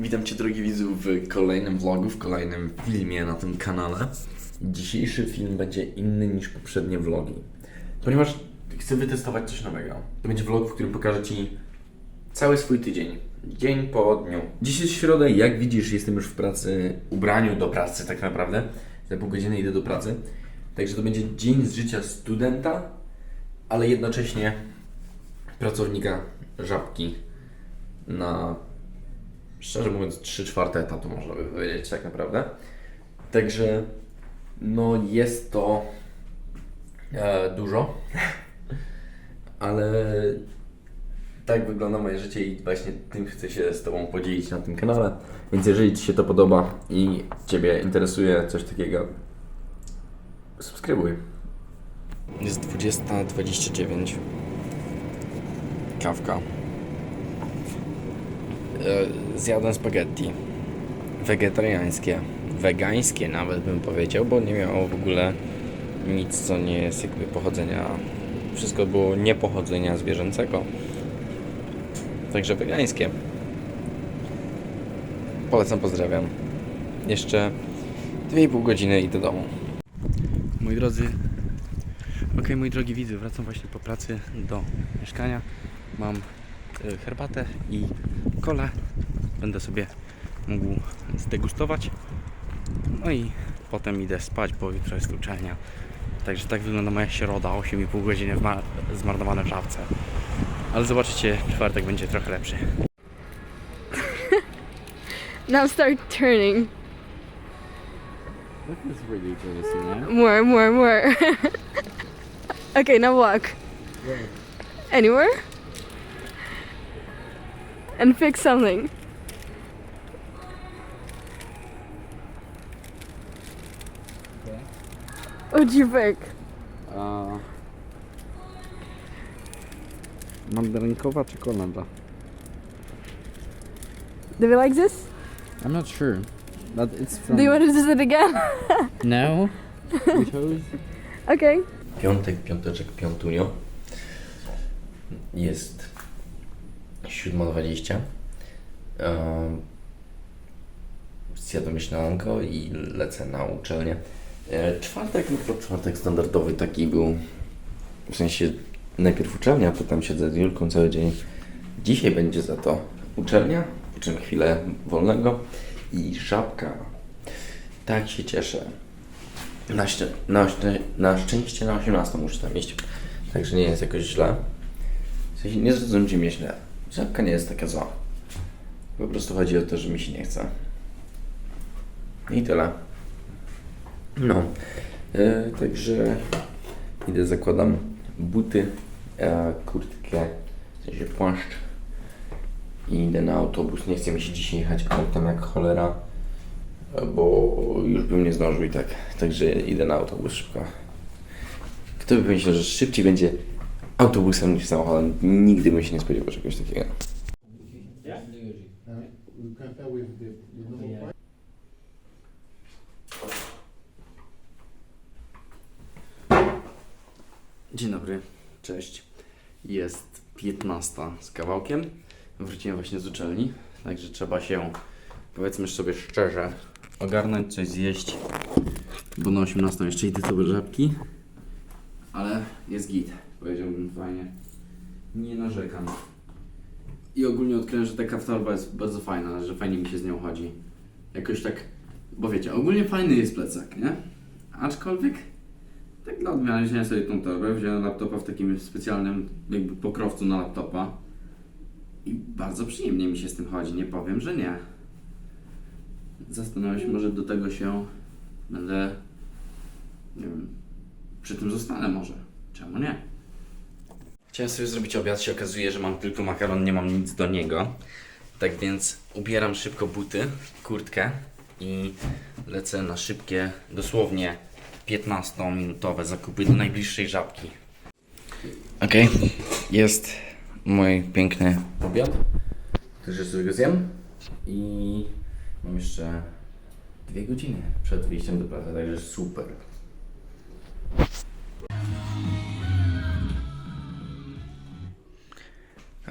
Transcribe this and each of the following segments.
Witam Cię drogi widzu w kolejnym vlogu, w kolejnym filmie na tym kanale. Dzisiejszy film będzie inny niż poprzednie vlogi, ponieważ chcę wytestować coś nowego. To będzie vlog, w którym pokażę Ci cały swój tydzień, dzień po dniu. Dziś jest środa i jak widzisz jestem już w pracy, ubraniu do pracy tak naprawdę. Za pół godziny idę do pracy. Także to będzie dzień z życia studenta, ale jednocześnie pracownika żabki na szczerze mówiąc 3 czwarte etatu można by powiedzieć tak naprawdę. Także no jest to e, dużo, ale tak wygląda moje życie i właśnie tym chcę się z Tobą podzielić na tym kanale. Więc jeżeli Ci się to podoba i Ciebie interesuje coś takiego, subskrybuj. Jest 20.29. Kawka. E, Zjadłem spaghetti. Wegetariańskie. Wegańskie nawet bym powiedział, bo nie miało w ogóle nic, co nie jest jakby pochodzenia. Wszystko było nie pochodzenia zwierzęcego. Także wegańskie. Polecam, pozdrawiam. Jeszcze 2,5 godziny i do domu. Moi drodzy, okej, moi drogi widzy, wracam właśnie po pracy do mieszkania. Mam herbatę i kolę. Będę sobie mógł zdegustować. No i potem idę spać, bo jutro jest uczelnia. Także tak wygląda moja środa, 8,5 godziny zmarnowane w żabce. Ale zobaczycie, czwartek będzie trochę lepszy. Now start turning. That is ridiculous, you know? More, more, more. okay, now walk. Anywhere? And fix something. What'd you pick? A... Mandarynkowa czekolada. Do you like this? I'm not sure. But it's from... Do you want to do it again? No. We chose... okay. Piątek, piąteczek, piątunio. Jest 7.20. Um, zjadłem śniadanko i lecę na uczelnię. E, czwartek, no to czwartek standardowy taki był. W sensie najpierw uczelnia, potem siedzę z Julką cały dzień. Dzisiaj będzie za to uczelnia, po czym chwilę wolnego i żabka. Tak się cieszę. Na, szczę- na, szczę- na szczęście na 18 muszę tam iść. Także nie jest jakoś źle. W sensie nie zrozumcie mnie źle. Żabka nie jest taka zła. Po prostu chodzi o to, że mi się nie chce. I tyle. No. E, także idę, zakładam buty, e, kurtkę, w sensie płaszcz i idę na autobus. Nie chce mi się dzisiaj jechać autem jak cholera bo już bym nie zdążył i tak. Także idę na autobus szybko. Kto by myślał, że szybciej będzie autobusem niż samochodem? Nigdy bym się nie spodziewał czegoś takiego. Dzień dobry, cześć. Jest 15 z kawałkiem. Wróciłem właśnie z uczelni, także trzeba się, powiedzmy sobie szczerze, ogarnąć, coś zjeść, bo na 18 jeszcze idę do żabki, ale jest git, powiedziałbym fajnie. Nie narzekam. I ogólnie odkryłem, że ta kaftorba jest bardzo fajna, że fajnie mi się z nią chodzi. Jakoś tak, bo wiecie, ogólnie fajny jest plecak, nie? Aczkolwiek tak dla odmiany wziąłem sobie tą torbę, wziąłem laptopa w takim specjalnym jakby pokrowcu na laptopa i bardzo przyjemnie mi się z tym chodzi, nie powiem, że nie. Zastanawiam się, może do tego się będę, nie wiem, przy tym zostanę może. Czemu nie? Chciałem sobie zrobić obiad, się okazuje, że mam tylko makaron, nie mam nic do niego. Tak więc ubieram szybko buty, kurtkę i lecę na szybkie, dosłownie 15-minutowe zakupy do najbliższej żabki. Okej, jest mój piękny obiad. Także sobie go zjem i mam jeszcze dwie godziny przed wyjściem do pracy, także super.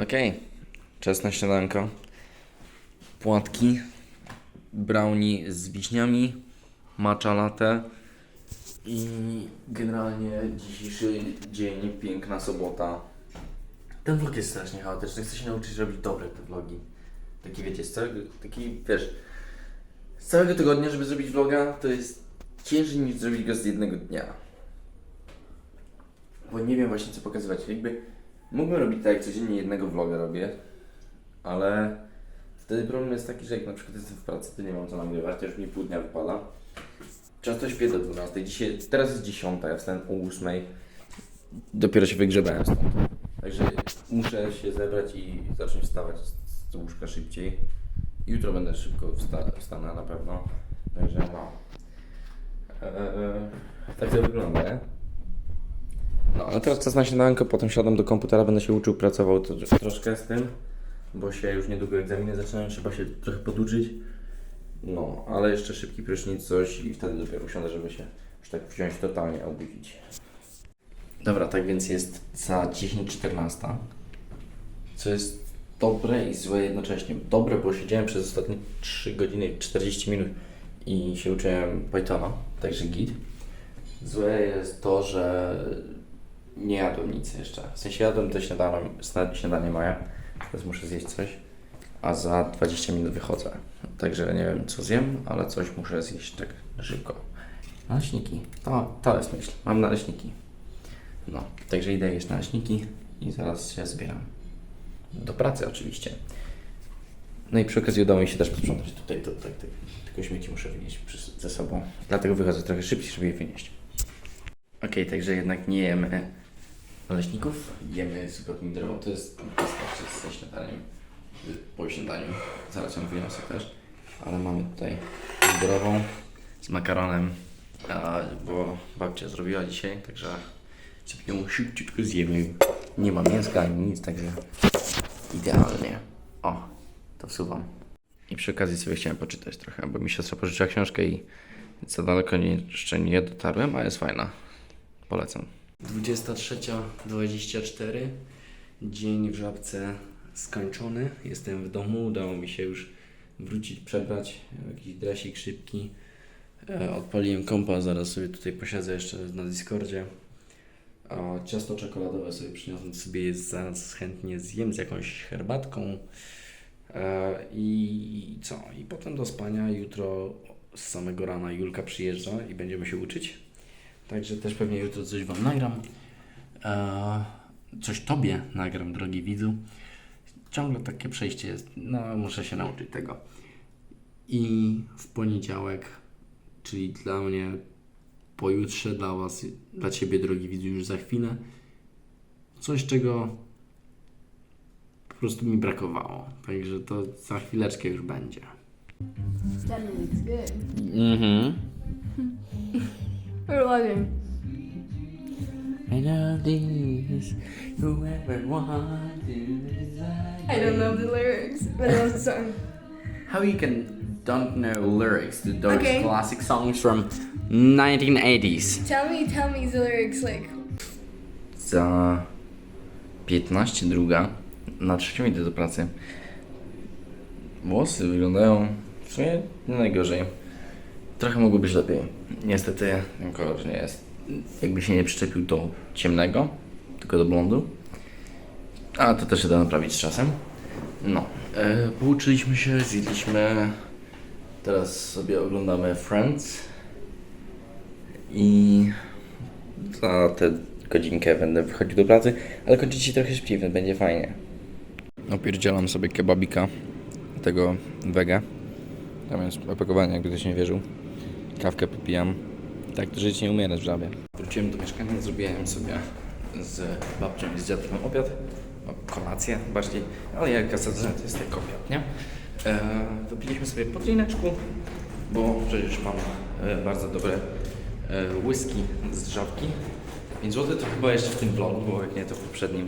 Okej, czas na śniadanko. płatki, brownie z wiśniami, matcha latte i generalnie dzisiejszy dzień, piękna sobota. Ten vlog jest strasznie chaotyczny, chcę się nauczyć robić dobre te vlogi. Taki wiecie, z całego, taki wiesz, z całego tygodnia, żeby zrobić vloga, to jest ciężej niż zrobić go z jednego dnia. Bo nie wiem właśnie co pokazywać. Jakby mógłbym robić tak jak codziennie jednego vloga robię, ale wtedy problem jest taki, że jak na przykład jestem w pracy, to nie mam co nagrywać, to już mi pół dnia wypada. Często śpię do 12. Dzisiaj, teraz jest 10, ja wstałem o 8. Dopiero się wygrzebałem stąd. Także muszę się zebrać i zacząć wstawać z- łóżka szybciej. Jutro będę szybko wsta wstanę na pewno. Także no. Eee, tak to wygląda, nie? No, ale teraz czas na śniadanko, potem siadam do komputera, będę się uczył, pracował to, troszkę z tym, bo się już niedługo egzaminy zaczynają, trzeba się trochę poduczyć. No, ale jeszcze szybki prysznic, coś i wtedy dopiero usiądę, żeby się już tak wziąć totalnie obudzić. Dobra, tak więc jest za 10.14, co jest dobre i złe jednocześnie. Dobre, bo siedziałem przez ostatnie 3 godziny i 40 minut i się uczyłem Pythona, także git. Złe jest to, że nie jadłem nic jeszcze. W sensie jadłem to śniadanie, śniadanie moje, teraz muszę zjeść coś, a za 20 minut wychodzę. Także nie wiem co zjem, ale coś muszę zjeść tak szybko. Naleśniki. To, to jest myśl. Mam naleśniki. No, także idę jeść naleśniki i zaraz się zbieram. Do pracy oczywiście. No i przy okazji udało mi się też posprzątać tutaj, to, tak, tak, tylko śmieci muszę wynieść ze sobą. Dlatego wychodzę trochę szybciej, żeby je wynieść. Okej, także jednak nie jemy naleśników, jemy zupę pomidorową, to jest wystarczy ze śniadaniem, po śniadaniu, zaraz ją wyniosę też, ale mamy tutaj pomidorową z makaronem, bo babcia zrobiła dzisiaj, także sobie ją szybciutko zjemy. Nie ma mięska ani nic, także idealnie. O, to wsuwam. I przy okazji sobie chciałem poczytać trochę, bo mi siostra pożyczyła książkę i za daleko nie, jeszcze nie dotarłem, a jest fajna. Polecam. 23.24. Dzień w żabce skończony. Jestem w domu. Udało mi się już wrócić, przebrać. Jakiś dresik szybki. E, Odpaliłem kompa, zaraz sobie tutaj posiedzę jeszcze na Discordzie. A ciasto czekoladowe sobie przyniosłem sobie zaraz chętnie zjem z jakąś herbatką. E, I co? I potem do spania. Jutro z samego rana Julka przyjeżdża i będziemy się uczyć. Także też pewnie jutro coś Wam nagram. E, coś Tobie nagram, drogi widzu. Ciągle takie przejście jest. No, muszę się nauczyć tego. I w poniedziałek, czyli dla mnie pojutrze, dla Was, dla Ciebie, drogi widzu, już za chwilę. Coś, czego po prostu mi brakowało. Także to za chwileczkę już będzie. Mhm. We're loving. I know this, whoever want to decide. I don't know the lyrics, but I know the song. How you can don't know lyrics to those Okay. classic songs from 1980s? Tell me, tell me the lyrics like. Za 15 druga, na trzecią idę do pracy. Włosy wyglądają w sumie nie najgorzej. Trochę mogło być lepiej. Niestety ten kolor nie jest. Jakby się nie przyczepił do ciemnego, tylko do blondu. A to też się da naprawić z czasem. No, e, pouczyliśmy się, zjedliśmy. Teraz sobie oglądamy Friends. I za tę godzinkę będę wychodził do pracy, ale kończyć się trochę szybciej, więc będzie fajnie. Opierdzielam sobie kebabika tego wege. Tam jest opakowanie, jakby ktoś nie wierzył. Kawkę popijam. Tak to żyć nie umierać w żabie. Wróciłem do mieszkania, zrobiłem sobie z babcią i z dziadkiem obiad. Kolację bardziej, ale jak zasadzę, to jest tylko obiad, nie? E, wypiliśmy sobie po drineczku, bo przecież mam e, bardzo dobre e, whisky z żabki. 5 zł to chyba jeszcze w tym vlogu, bo jak nie to w poprzednim.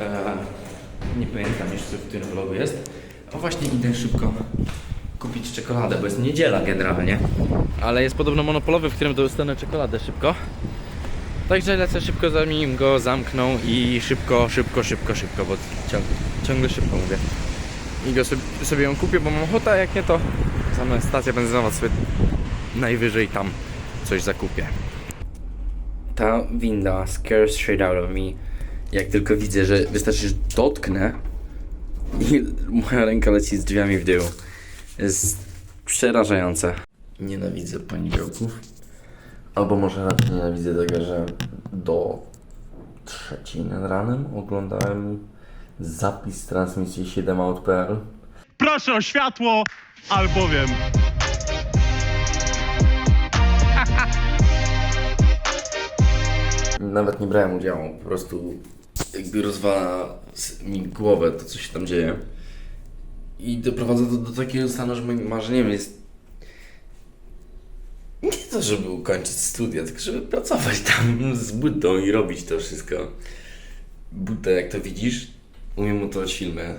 E, nie pamiętam jeszcze w którym vlogu jest. A właśnie idę szybko kupić czekoladę, bo jest niedziela generalnie. Ale jest podobno monopolowy, w którym dostanę czekoladę szybko. Także lecę szybko zanim go zamkną i szybko, szybko, szybko, szybko, bo ciągle, ciągle szybko mówię. i go sobie, sobie ją kupię, bo mam ochotę, a jak nie to sama stacja benzynowa sobie najwyżej tam coś zakupię. Ta winda scares straight out of me. Jak tylko widzę, że wystarczy, że dotknę i moja ręka leci z drzwiami w dół. Jest przerażające. Nienawidzę poniedziałków. Albo może raczej nienawidzę tego, że do trzeciej nad ranem oglądałem zapis transmisji 7out.pl. Proszę o światło, albowiem Nawet nie brałem udziału, po prostu jakby rozwala mi głowę to, co się tam dzieje. I doprowadza to do takiego stanu, że moim marzeniem jest to, żeby ukończyć studia, tylko żeby pracować tam z Buddą i robić to wszystko. Budda, jak to widzisz, umiem montować filmy.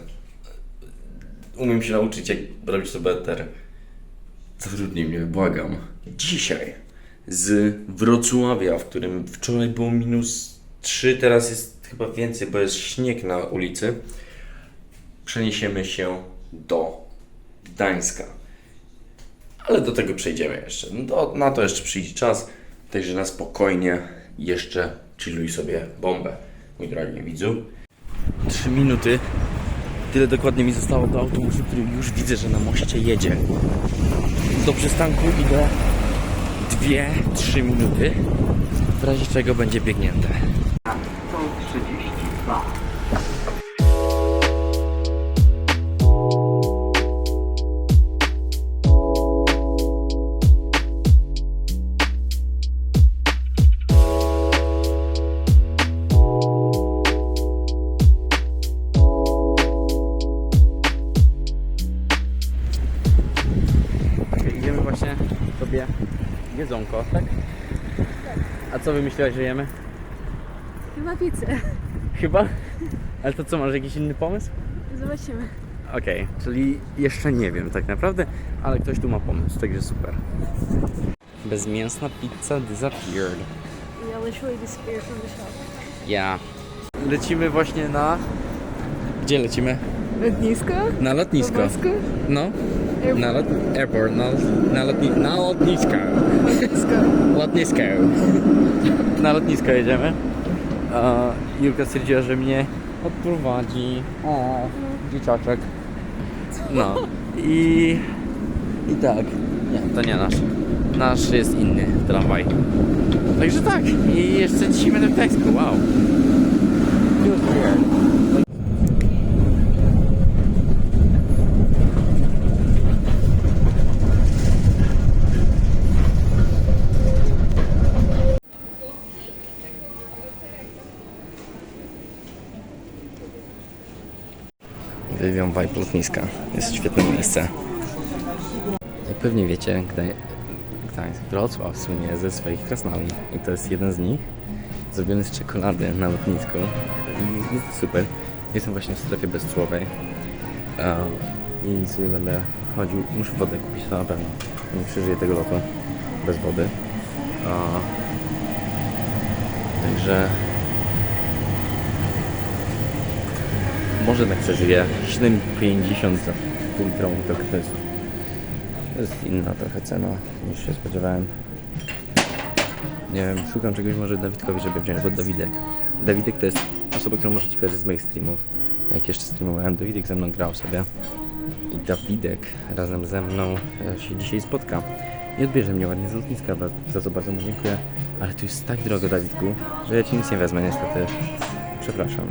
Umiem się nauczyć, jak robić to better. Zatrudnij mnie, błagam. Dzisiaj z Wrocławia, w którym wczoraj było minus 3, teraz jest chyba więcej, bo jest śnieg na ulicy. Przeniesiemy się do Gdańska. Ale do tego przejdziemy jeszcze. No Do, na to jeszcze przyjdzie czas. Także na spokojnie jeszcze chilluj sobie bombę, mój drogi widzu. 3 minuty. Tyle dokładnie mi zostało do autobusu, który już widzę, że na moście jedzie. Do przystanku idę 2-3 minuty, w razie czego będzie biegnięte. Sobie jedzonko, tak? A co wymyśliłaś, że jemy? Chyba pizzę. Chyba? Ale to co, masz jakiś inny pomysł? Zobaczymy. Okej, czyli jeszcze nie wiem tak naprawdę, ale ktoś tu ma pomysł, także super. Bezmięsna pizza disappeared. Yeah, literally disappeared from the shop. Ja. Lecimy właśnie na... Gdzie lecimy? Lotnisko? Na lotnisko. Lotnisko? No. Na lot... Airport, na, na, lotni... na lotnisko. Lotnisko. Lotnisko. Na lotnisko jedziemy. A Julka stwierdziła, że mnie odprowadzi. O, dzieciaczek. No. I... I tak. Nie, to nie nasz. Nasz jest inny tramwaj. Także tak. I jeszcze dzisiaj będę w Gdańsku. Wow. Feels weird. Wywią vibe lotniska. Jest świetne miejsce. Jak pewnie wiecie, Gdań... Gdańsk, Wrocław słynie ze swoich krasnali. I to jest jeden z nich. Zrobiony z czekolady na lotnisku. Super. Jestem właśnie w strefie bezcłowej. I sobie będę chodził. Muszę wodę kupić, to na pewno. Nie przeżyję tego lotu bez wody. Także może tak przeżyję. 7,50 za pół to, jest, to jest inna trochę cena niż się spodziewałem. Nie wiem, szukam czegoś może Dawidkowi, żeby wziąć, bo Dawidek. Dawidek to jest osoba, którą możecie kojarzyć z moich streamów. Jak jeszcze streamowałem, Dawidek ze mną grał sobie. I Dawidek razem ze mną e, się dzisiaj spotka. I odbierze mnie ładnie z lotniska, za co bardzo mu dziękuję. Ale tu jest tak drogo, Dawidku, że ja ci nic nie wezmę niestety. Przepraszam.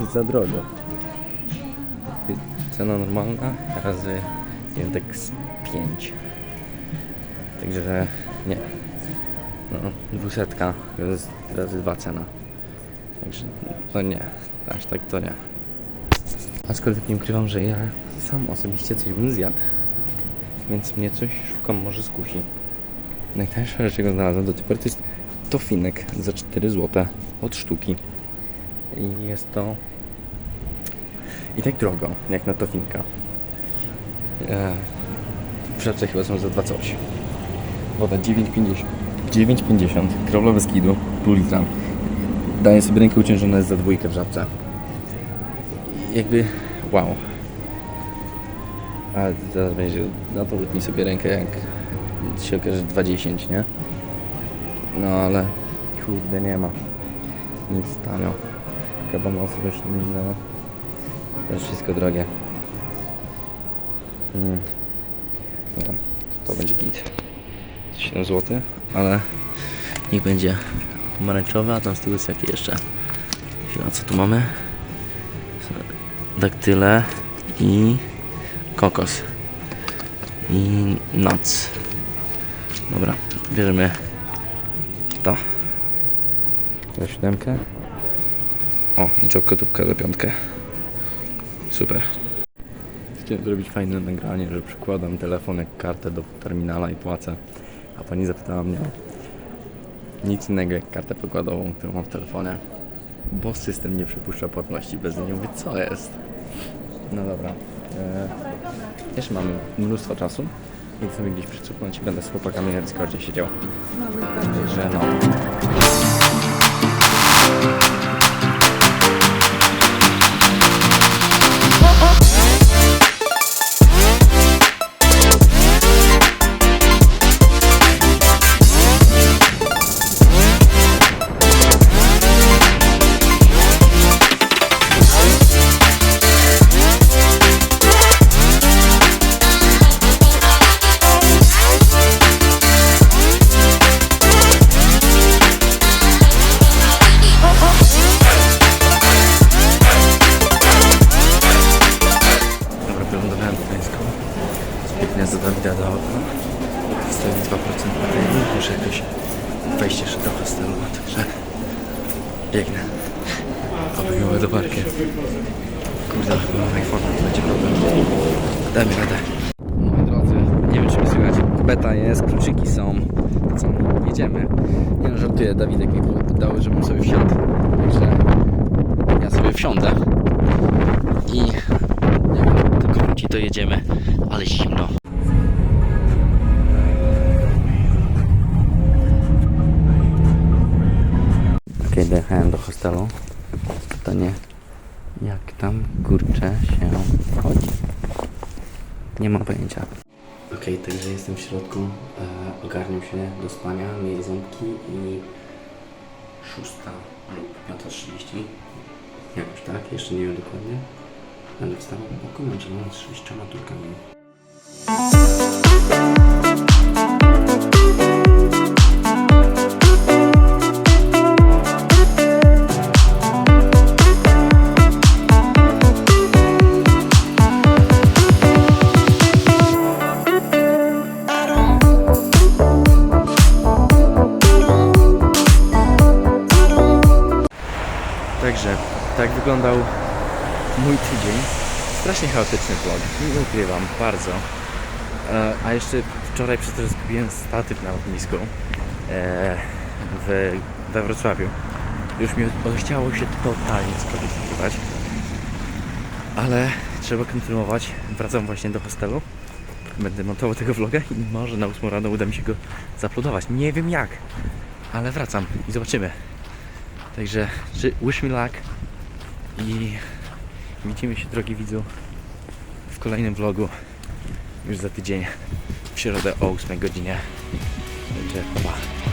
Jest za drogo. Cena normalna razy, nie wiem, tak z 5. Także nie. No, dwusetka razy dwa cena. Także no nie, aż tak to nie. Aczkolwiek nie ukrywam, że ja sam osobiście coś bym zjadł. Więc mnie coś szukam, może skusi. Najtańsza rzecz, jaką znalazłem do tej pory, to jest tofinek za 4 zł od sztuki. I jest to i tak drogo, jak na tofinka. E, Przecze chyba są za 2 coś. Woda 9,50. 9,50. Krawla bez kidu, pół litra. Daję sobie rękę uciężona jest za dwójkę w żabce. Jakby wow. Ale teraz będzie, no to utnij sobie rękę jak się okaże 2,10, nie? No ale kurde nie ma. Nic tanio. Kabamosy roślinne. To jest wszystko drogie. Mm. Dobra, to będzie git. 7 zł, ale niech będzie pomarańczowe, a tam z tyłu jest jakie jeszcze? Chwila, co tu mamy? Daktyle i kokos. I nuts. Dobra, bierzemy to. Za siódemkę. O, i czokotubka za piątkę. Super. Chciałem zrobić fajne nagranie, że przykładam telefon jak kartę do terminala i płacę. A pani zapytała mnie o nic innego jak kartę pokładową, którą mam w telefonie. Bo system nie przypuszcza płatności bez niej. Mówię, co jest? No dobra. E, jeszcze mamy mnóstwo czasu. Idę sobie gdzieś przyczepnąć i będę z chłopakami na Discordzie siedział. Także no. Za Dawida do auta. Stoję 2% baterii. Muszę jakoś wejść jeszcze do hostelu, także biegnę. Oby miło do parkę. Kurde, chyba iPhone to będzie problem. Damy radę. Moi drodzy, nie wiem czy mi słychać. Beta jest, kluczyki są. Co, jedziemy. Nie no, żartuję, Dawidek mi dał, żebym sobie wsiadł. Także ja sobie wsiądę. I jak tylko wróci, to jedziemy, ale zimno. Okej, dojechałem do hostelu. Pytanie, jak tam kurczę się chodzi? Nie mam pojęcia. Okej, także jestem w środku. E, ogarniam się do spania, myję ząbki i szósta lub piąta trzydzieści. Jakoś tak, jeszcze nie wiem dokładnie. Będę wstawał po komendzie, mam z sześcioma turkami. Strasznie chaotyczny vlog, nie ukrywam, bardzo. E, a jeszcze wczoraj przez to, że zgubiłem statyw na lotnisku e, w, we Wrocławiu. Już mi chciało się totalnie nagrywać. Ale trzeba kontynuować. Wracam właśnie do hostelu. Będę montował tego vloga i może na 8 rano uda mi się go zaplodować. Nie wiem jak, ale wracam i zobaczymy. Także ży- wish me luck i widzimy się drogi widzu w kolejnym vlogu już za tydzień w środę o 8 godzinie. Także pa.